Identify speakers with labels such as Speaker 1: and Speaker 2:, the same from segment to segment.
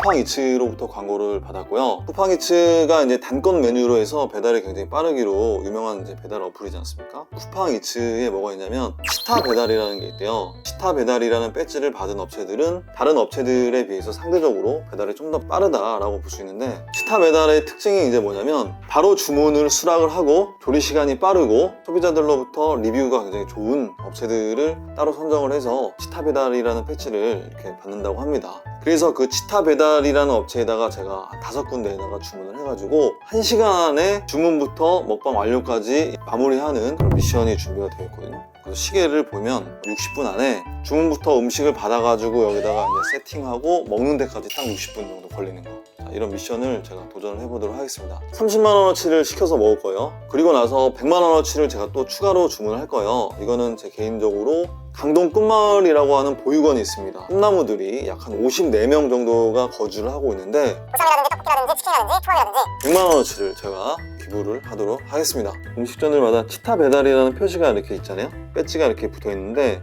Speaker 1: 쿠팡이츠로부터 광고를 받았고요. 쿠팡이츠가 이제 단건 메뉴로 해서 배달이 굉장히 빠르기로 유명한 이제 배달 어플이지 않습니까? 쿠팡이츠에 뭐가 있냐면 시타 배달이라는 게 있대요. 시타 배달이라는 배지를 받은 업체들은 다른 업체들에 비해서 상대적으로 배달이 좀 더 빠르다라고 볼 수 있는데 시타 배달의 특징이 이제 뭐냐면 바로 주문을 수락을 하고 조리 시간이 빠르고 소비자들로부터 리뷰가 굉장히 좋은 업체들을 따로 선정을 해서 치타 배달이라는 패치를 이렇게 받는다고 합니다. 그래서 그 치타 배달이라는 업체에다가 제가 다섯 군데에다가 주문을 해가지고 한 시간에 주문부터 먹방 완료까지 마무리하는 그런 미션이 준비가 되어 있거든요. 그래서 시계를 보면 60분 안에 주문부터 음식을 받아가지고 여기다가 이제 세팅하고 먹는 데까지 딱 60분 정도 걸리는 거. 자, 이런 미션을 제가 도전을 해보도록 하겠습니다. 30만 원어치를 시켜서 먹을 거예요. 그리고 나서 100만 원어치를 제가 또 추가로 주문을 할 거예요. 이거는 제 개인적으로 강동 끝마을이라고 하는 보육원이 있습니다. 꿈나무들이 약 한 54명 정도가 거주를 하고 있는데
Speaker 2: 보쌈이라든지 떡볶이라든지 치킨이라든지 초밥이라든지
Speaker 1: 100만 원어치를 제가 기부를 하도록 하겠습니다. 음식점들마다 치타 배달이라는 표시가 이렇게 있잖아요. 배지가 이렇게 붙어 있는데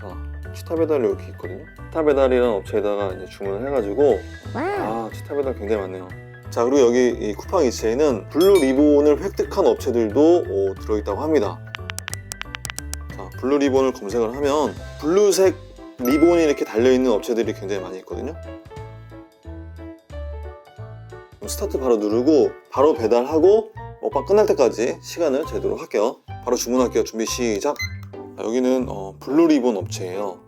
Speaker 1: 자, 치타 배달이 이렇게 있거든요. 치타 배달이라는 업체에다가 이제 주문을 해가지고 아, 치타 배달 굉장히 많네요. 자, 그리고 여기 이 쿠팡 이츠에는 블루 리본을 획득한 업체들도 어, 들어있다고 합니다. 자, 블루 리본을 검색을 하면 블루색 리본이 이렇게 달려있는 업체들이 굉장히 많이 있거든요. 스타트 바로 누르고 바로 배달하고 먹방 끝날 때까지 시간을 재도록 할게요. 바로 주문할게요. 준비 시작. 자, 여기는 어, 블루 리본 업체예요.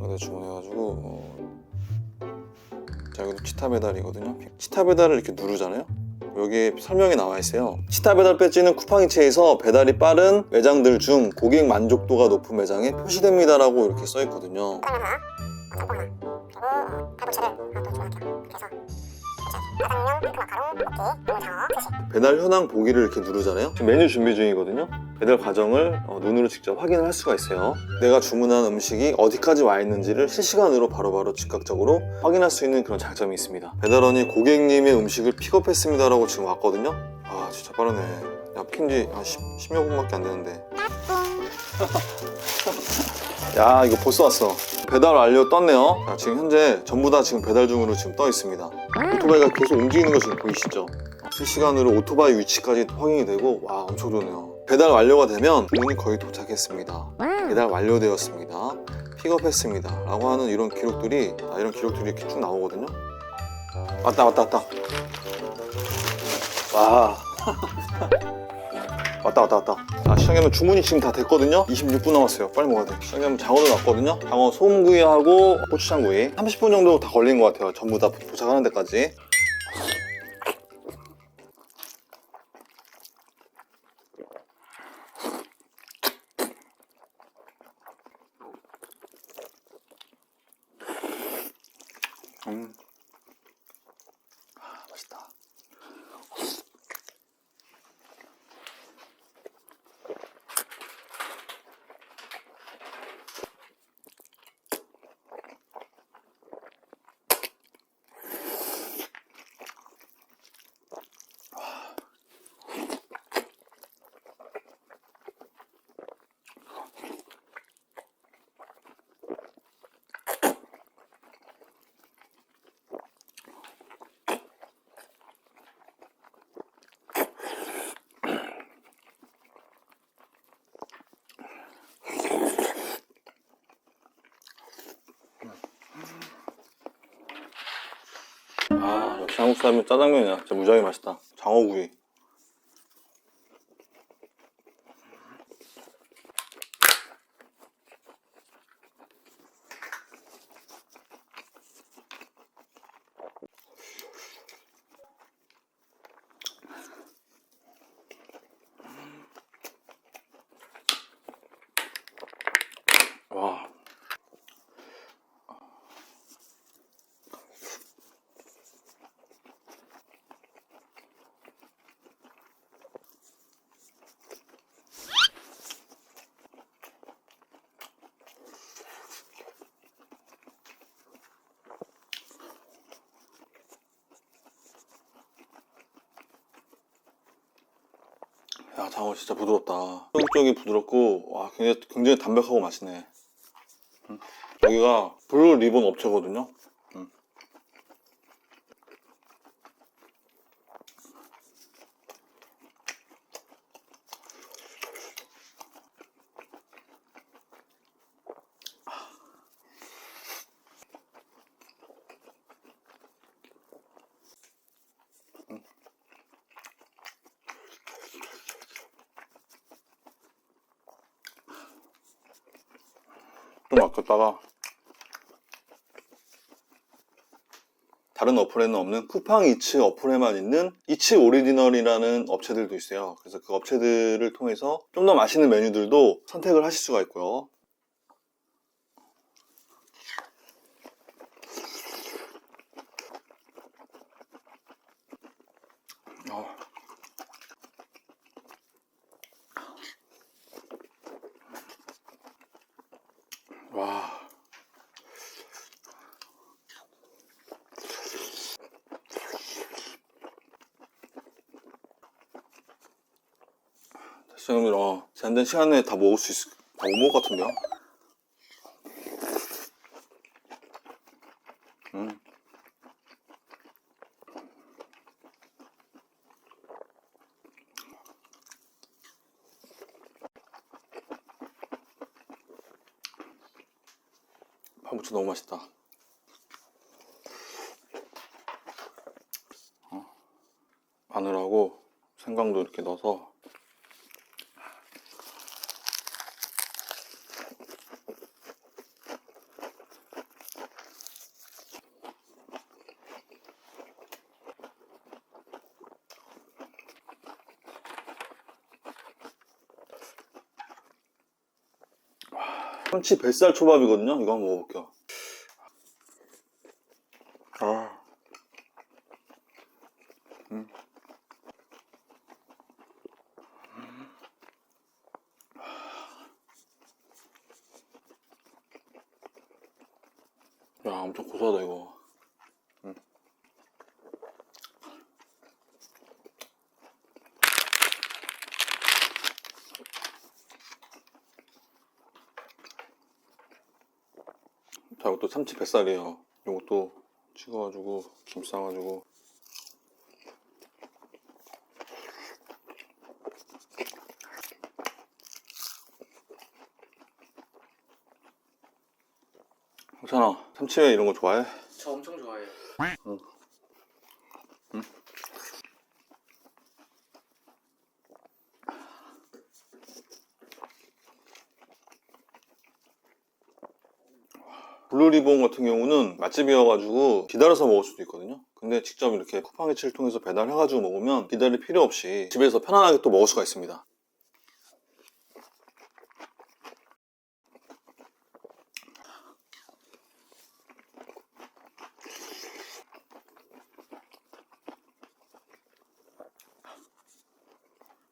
Speaker 1: 여기다 주문해가지고 어, 자 여기도 치타 배달이거든요 치타 배달을 이렇게 누르잖아요 여기에 설명이 나와 있어요 치타 배달 배지는 쿠팡이체에서 배달이 빠른 매장들 중 고객 만족도가 높은 매장에 표시됩니다 라고 이렇게 써 있거든요 배달 현황 보기를 이렇게 누르잖아요? 지금 메뉴 준비 중이거든요. 배달 과정을 어, 눈으로 직접 확인을 할 수가 있어요. 내가 주문한 음식이 어디까지 와 있는지를 실시간으로 바로바로 즉각적으로 확인할 수 있는 그런 장점이 있습니다. 배달원이 고객님의 음식을 픽업했습니다 라고 지금 왔거든요. 아 진짜 빠르네. 야 핀지 한 10, 10여 분밖에 안 되는데 야 이거 벌써 왔어. 배달 완료 떴네요. 자, 지금 현재 전부 다 지금 배달 중으로 지금 떠 있습니다. 오토바이가 계속 움직이는 거 지금 보이시죠? 실시간으로 오토바이 위치까지 확인이 되고 와 엄청 좋네요. 배달 완료가 되면 문이 거의 도착했습니다. 배달 완료되었습니다. 픽업했습니다. 라고 하는 이런 기록들이 아, 이런 기록들이 이렇게 쭉 나오거든요. 왔다 왔다 왔다. 와 왔다 왔다 왔다. 자 시장님은 주문이 지금 다 됐거든요? 26분 남았어요. 빨리 먹어야 돼. 시장님은 장어를 놨거든요? 장어 소금구이하고 고추장구이. 30분 정도 다 걸린 것 같아요. 전부 다 도착하는 데까지 한국 사람은 짜장면이야. 진짜 무지하게 맛있다. 장어구이 야 장어 진짜 부드럽다. 쫄깃쫄깃 부드럽고 와 굉장히, 굉장히 담백하고 맛있네. 음. 여기가 블루 리본 업체거든요 좀 아꼈다가 다른 어플에는 없는 쿠팡 이츠 어플에만 있는 이츠 오리지널이라는 업체들도 있어요. 그래서 그 업체들을 통해서 좀 더 맛있는 메뉴들도 선택을 하실 수가 있고요. 와. 시장님, 어, 제한된 시간 내에 다 먹을 수 있을, 다 못 먹을 것 같은데요? 음. 파무치 너무 맛있다. 어, 마늘하고 생강도 이렇게 넣어서 참치 뱃살 초밥이거든요. 이거 한번 먹어볼게요. 아. 음. 야, 엄청 고소하다, 이거. 음. 자, 이것도 참치 뱃살이에요. 이것도 찍어가지고, 김 싸가지고. 괜찮아. 참치회 이런 거 좋아해?
Speaker 3: 저 엄청 좋아해요.
Speaker 1: 블 루리본 같은 경우는 맛집이어가지고 기다려서 먹을 수도 있거든요. 근데 직접 이렇게 쿠팡이츠를 통해서 배달해가지고 먹으면 기다릴 필요 없이 집에서 편안하게 또 먹을 수가 있습니다.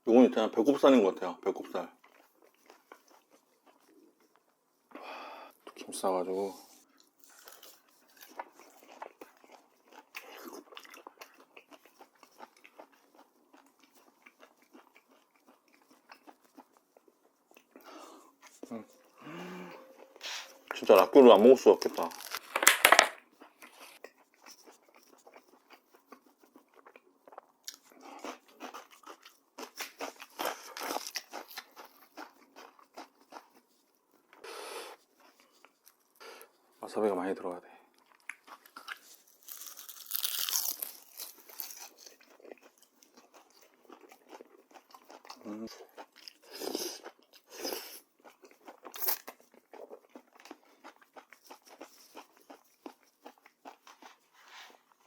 Speaker 1: 이건 있잖아 배꼽살인 것 같아요. 배꼽살. 또김 싸가지고 진짜 락교를 안 먹을 수가 없겠다. 와사비가 많이 들어가야 돼. 음.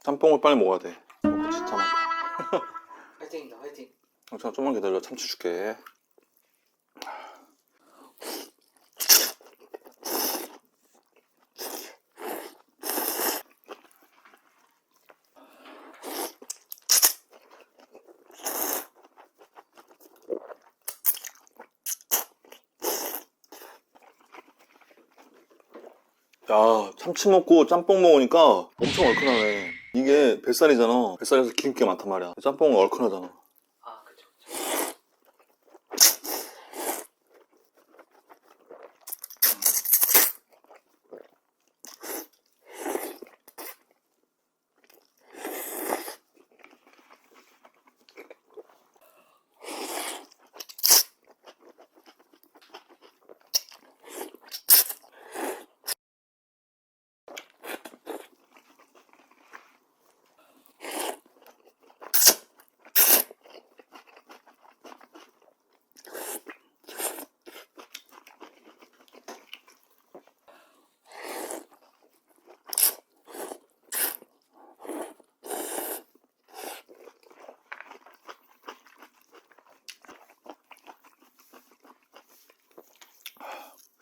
Speaker 1: 짬뽕을 빨리 먹어야 돼. 먹고 진짜 많다.
Speaker 3: 화이팅입니다. 화이팅.
Speaker 1: 어, 잠깐 좀만 기다려. 참치 줄게. 야, 참치 먹고 짬뽕 먹으니까 엄청 얼큰하네. 이게 뱃살이잖아. 뱃살에서 기름기가 많단 말이야. 짬뽕은 얼큰하잖아.
Speaker 3: 아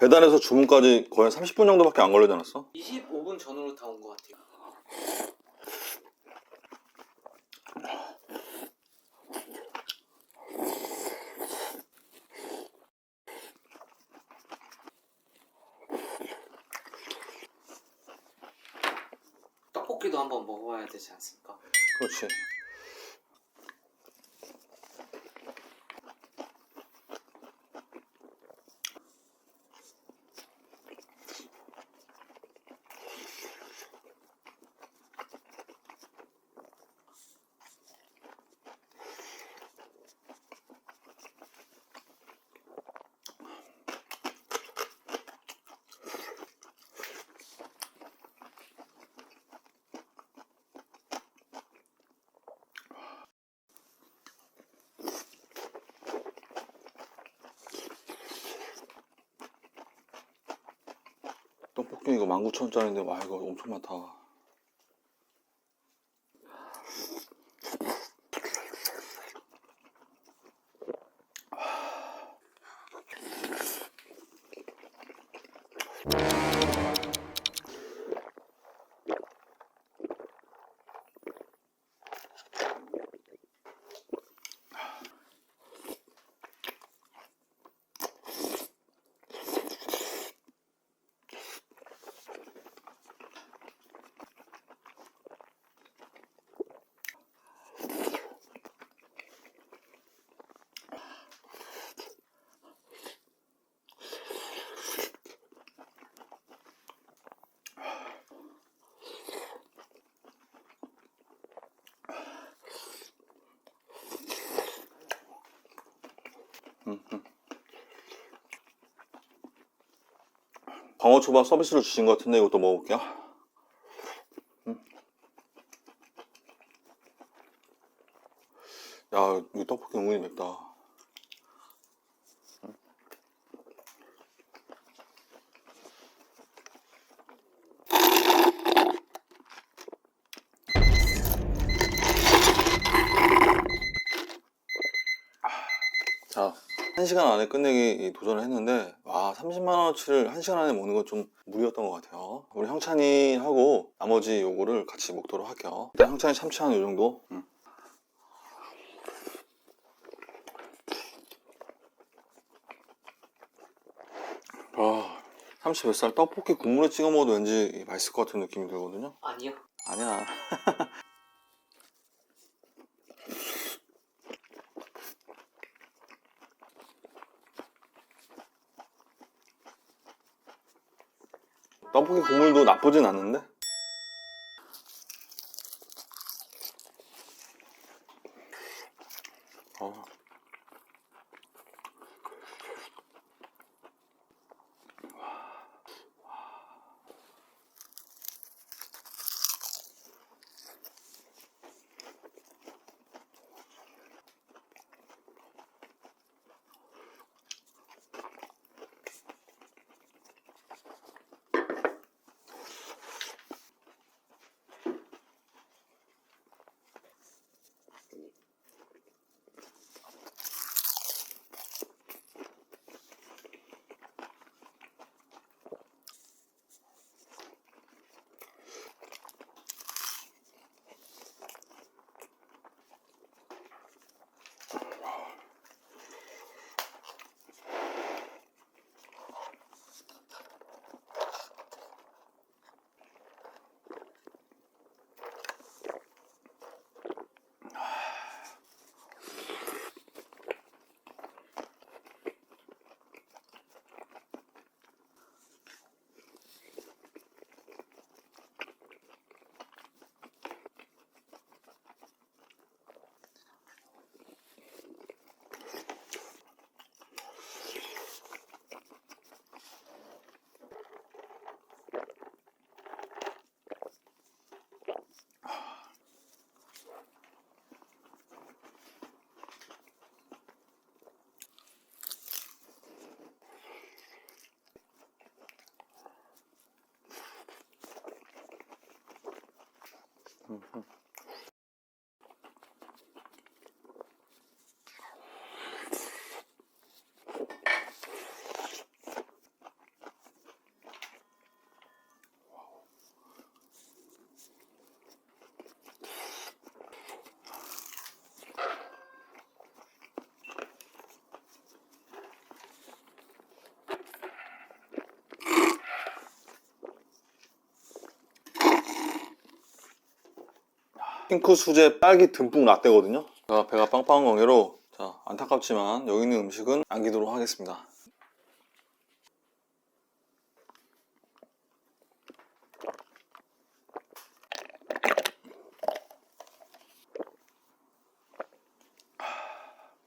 Speaker 1: 배달해서 주문까지 거의 30분 정도밖에 안 걸리지 않았어?
Speaker 3: 25분 전후로 다 온 것 같아요. 떡볶이도 한번 먹어봐야 되지 않습니까?
Speaker 1: 그렇지. 떡볶이 이거 19,000원짜리인데 와 이거 엄청 많다. 광어 초밥 서비스로 주신 것 같은데 이것도 먹어볼게요. 음. 야, 이 떡볶이 은근히 맵다. 자, 1시간 안에 끝내기 도전을 했는데 와 30만원어치를 1시간 안에 먹는 건 좀 무리였던 것 같아요. 우리 형찬이하고 나머지 요거를 같이 먹도록 할게요. 일단 형찬이 참치 한 요정도. 음. 아, 참치 뱃살 떡볶이 국물에 찍어 먹어도 왠지 맛있을 것 같은 느낌이 들거든요.
Speaker 3: 아니요.
Speaker 1: 아니야 떡볶이 국물도 나쁘진 않은데? 嗯哼 핑크 수제 딸기 듬뿍 라떼거든요. 제가 배가 빵빵한 관계로 자 안타깝지만 여기 있는 음식은 남기도록 하겠습니다.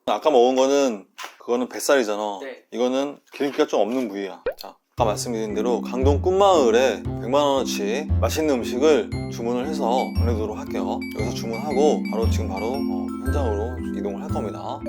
Speaker 1: 아까 먹은 거는 그거는 뱃살이잖아.
Speaker 3: 네.
Speaker 1: 이거는 기름기가 좀 없는 부위야. 자, 아까 말씀드린 대로 강동 꿈마을에 100만 원어치 맛있는 음식을 주문을 해서 보내도록 할게요. 여기서 주문하고 바로 지금 바로 어, 현장으로 이동을 할 겁니다.